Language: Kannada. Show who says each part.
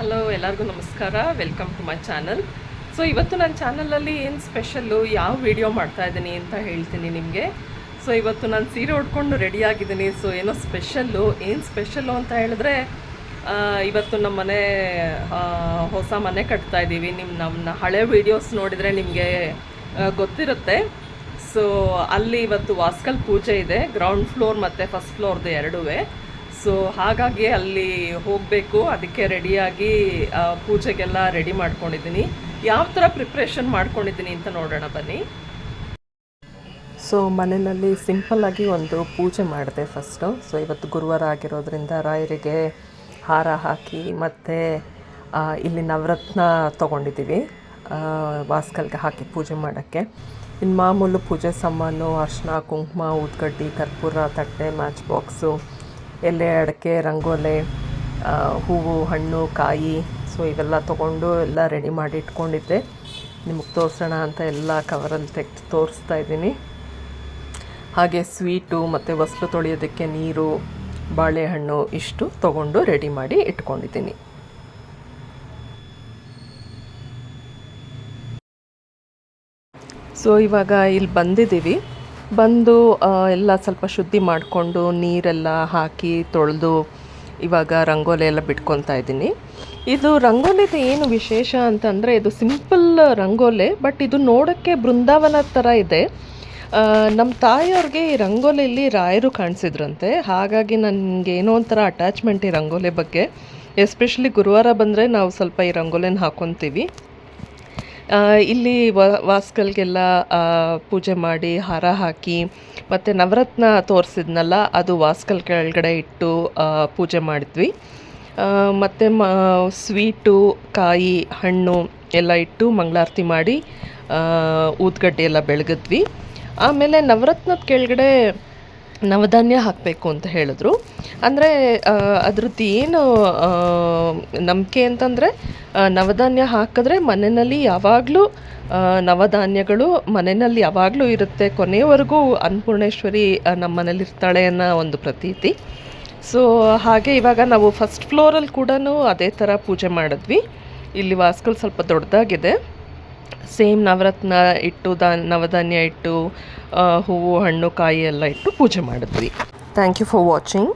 Speaker 1: ಹಲೋ ಎಲ್ಲರಿಗೂ ನಮಸ್ಕಾರ. Welcome to my channel so ಇವತ್ತು ನನ್ನ ಚಾನಲಲ್ಲಿ ಏನು ಸ್ಪೆಷಲ್ಲು ಯಾವ ವಿಡಿಯೋ ಮಾಡ್ತಾ ಇದ್ದೀನಿ ಅಂತ ಹೇಳ್ತೀನಿ ನಿಮಗೆ. ಸೊ ಇವತ್ತು ನಾನು ಸೀರೆ ಉಟ್ಕೊಂಡು ರೆಡಿಯಾಗಿದ್ದೀನಿ ಸೊ ಏನೋ ಸ್ಪೆಷಲ್ಲು ಏನು ಸ್ಪೆಷಲ್ಲು ಅಂತ ಹೇಳಿದ್ರೆ ಇವತ್ತು ನಮ್ಮ ಮನೆ ಹೊಸ ಮನೆ ಕಟ್ತಾ ಇದ್ದೀವಿ. ನಿಮ್ಮ ನಮ್ಮ ಹಳೆ ವೀಡಿಯೋಸ್ ನೋಡಿದರೆ ನಿಮಗೆ ಗೊತ್ತಿರುತ್ತೆ. ಸೊ ಅಲ್ಲಿ ಇವತ್ತು ವಾಸ್ಕಲ್ ಪೂಜೆ ಇದೆ. ಗ್ರೌಂಡ್ ಫ್ಲೋರ್ ಮತ್ತು ಫಸ್ಟ್ ಫ್ಲೋರ್ದು ಎರಡೂ ಸೊ ಹಾಗಾಗಿ ಅಲ್ಲಿ ಹೋಗಬೇಕು, ಅದಕ್ಕೆ ರೆಡಿಯಾಗಿ ಪೂಜೆಗೆಲ್ಲ ರೆಡಿ ಮಾಡ್ಕೊಂಡಿದ್ದೀನಿ. ಯಾವ ಥರ ಪ್ರಿಪ್ರೇಷನ್ ಮಾಡ್ಕೊಂಡಿದ್ದೀನಿ ಅಂತ ನೋಡೋಣ, ಬನ್ನಿ. ಸೊ ಮನೆಯಲ್ಲಿ ಸಿಂಪಲ್ಲಾಗಿ ಒಂದು ಪೂಜೆ ಮಾಡಿದೆ ಫಸ್ಟು ಸೊ ಇವತ್ತು ಗುರುವಾರ ಆಗಿರೋದ್ರಿಂದ ರಾಯರಿಗೆ ಹಾರ ಹಾಕಿ ಮತ್ತು ಇಲ್ಲಿ ನವರತ್ನ ತೊಗೊಂಡಿದ್ದೀವಿ. ವಾಸ್ಕಲ್ಗೆ ಹಾಕಿ ಪೂಜೆ ಮಾಡೋಕ್ಕೆ. ಇನ್ನು ಮಾಮೂಲು ಪೂಜೆ ಸಾಮಾನು, ಅರ್ಶಿನ, ಕುಂಕುಮ, ಉದ್ಗಡ್ಡಿ, ಕರ್ಪೂರ, ತಟ್ಟೆ ಮ್ಯಾಚ್ ಬಾಕ್ಸು ಎಲೆ, ಅಡಿಕೆ, ರಂಗೋಲೆ ಹೂವು, ಹಣ್ಣು, ಕಾಯಿ ಸೊ ಇವೆಲ್ಲ ತೊಗೊಂಡು ಎಲ್ಲ ರೆಡಿ ಮಾಡಿ ಇಟ್ಕೊಂಡಿದ್ದೆ. ನಿಮಗೆ ತೋರಿಸೋಣ ಅಂತ ಎಲ್ಲ ಕವರಲ್ಲಿ ತೆಗೆದು ತೋರಿಸ್ತಾ ಇದ್ದೀನಿ. ಹಾಗೆ ಸ್ವೀಟು ಮತ್ತು ವಸ್ತು ತೊಳೆಯೋದಕ್ಕೆ ನೀರು, ಬಾಳೆಹಣ್ಣು ಇಷ್ಟು ತೊಗೊಂಡು ರೆಡಿ ಮಾಡಿ ಇಟ್ಕೊಂಡಿದ್ದೀನಿ. ಸೊ ಇವಾಗ ಇಲ್ಲಿ ಬಂದಿದ್ದೀವಿ. ಬಂದು ಎಲ್ಲ ಸ್ವಲ್ಪ ಶುದ್ಧಿ ಮಾಡಿಕೊಂಡು ನೀರೆಲ್ಲ ಹಾಕಿ ತೊಳೆದು ಇವಾಗ ರಂಗೋಲಿ ಎಲ್ಲ ಬಿಟ್ಕೊತಾ ಇದ್ದೀನಿ. ಇದು ರಂಗೋಲಿದು ಏನು ವಿಶೇಷ ಅಂತಂದರೆ ಇದು ಸಿಂಪಲ್ ರಂಗೋಲೆ, ಬಟ್ ಇದು ನೋಡೋಕ್ಕೆ ಬೃಂದಾವನ ಥರ ಇದೆ. ನಮ್ಮ ತಾಯಿಯವ್ರಿಗೆ ಈ ರಂಗೋಲಿಯಲ್ಲಿ ರಾಯರು ಕಾಣಿಸಿದ್ರಂತೆ. ಹಾಗಾಗಿ ನನಗೆ ಏನೋ ಒಂಥರ ಅಟ್ಯಾಚ್ಮೆಂಟ್ ಈ ರಂಗೋಲಿ ಬಗ್ಗೆ. ಎಸ್ಪೆಷಲಿ ಗುರುವಾರ ಬಂದರೆ ನಾವು ಸ್ವಲ್ಪ ಈ ರಂಗೋಲಿನ ಹಾಕ್ಕೊತೀವಿ ಇಲ್ಲಿ ವಾಸ್ಕಲ್ಗೆಲ್ಲ ಪೂಜೆ ಮಾಡಿ ಹಾರ ಹಾಕಿ, ಮತ್ತು ನವರತ್ನ ತೋರಿಸಿದ್ನಲ್ಲ, ಅದು ವಾಸ್ಕಲ್ ಕೆಳಗಡೆ ಇಟ್ಟು ಪೂಜೆ ಮಾಡಿದ್ವಿ. ಮತ್ತು ಮ, ಸ್ವೀಟು, ಕಾಯಿ, ಹಣ್ಣು ಎಲ್ಲ ಇಟ್ಟು ಮಂಗಳಾರತಿ ಮಾಡಿ ಊದ್ಗಡ್ಡೆ ಎಲ್ಲ ಬೆಳಗಿದ್ವಿ. ಆಮೇಲೆ ನವರತ್ನದ ಕೆಳಗಡೆ ನವಧಾನ್ಯ ಹಾಕಬೇಕು ಅಂತ ಹೇಳಿದ್ರು. ಅಂದರೆ ಅದ್ರದ್ದು ಏನು ನಂಬಿಕೆ ಅಂತಂದರೆ ನವಧಾನ್ಯ ಹಾಕಿದ್ರೆ ಮನೆಯಲ್ಲಿ ಯಾವಾಗಲೂ ನವಧಾನ್ಯಗಳು ಮನೆಯಲ್ಲಿ ಯಾವಾಗಲೂ ಇರುತ್ತೆ. ಕೊನೆಯವರೆಗೂ ಅನ್ನಪೂರ್ಣೇಶ್ವರಿ ನಮ್ಮ ಮನೇಲಿ ಇರ್ತಾಳೆ ಅನ್ನೋ ಒಂದು ಪ್ರತೀತಿ. ಸೊ ಹಾಗೆ ಇವಾಗ ನಾವು ಫಸ್ಟ್ ಫ್ಲೋರಲ್ಲಿ ಕೂಡ ಅದೇ ಥರ ಪೂಜೆ ಮಾಡಿದ್ವಿ. ಇಲ್ಲಿ ವಾಸ್ಕಲ್ ಸ್ವಲ್ಪ ದೊಡ್ಡದಾಗಿದೆ. ಸೇಮ್ ನವರತ್ನ ಇಟ್ಟು, ದ, ನವಧಾನ್ಯ ಇಟ್ಟು ಹೂವು, ಹಣ್ಣು, ಕಾಯಿ ಎಲ್ಲ ಇಟ್ಟು ಪೂಜೆ ಮಾಡಿದ್ವಿ. Thank you for watching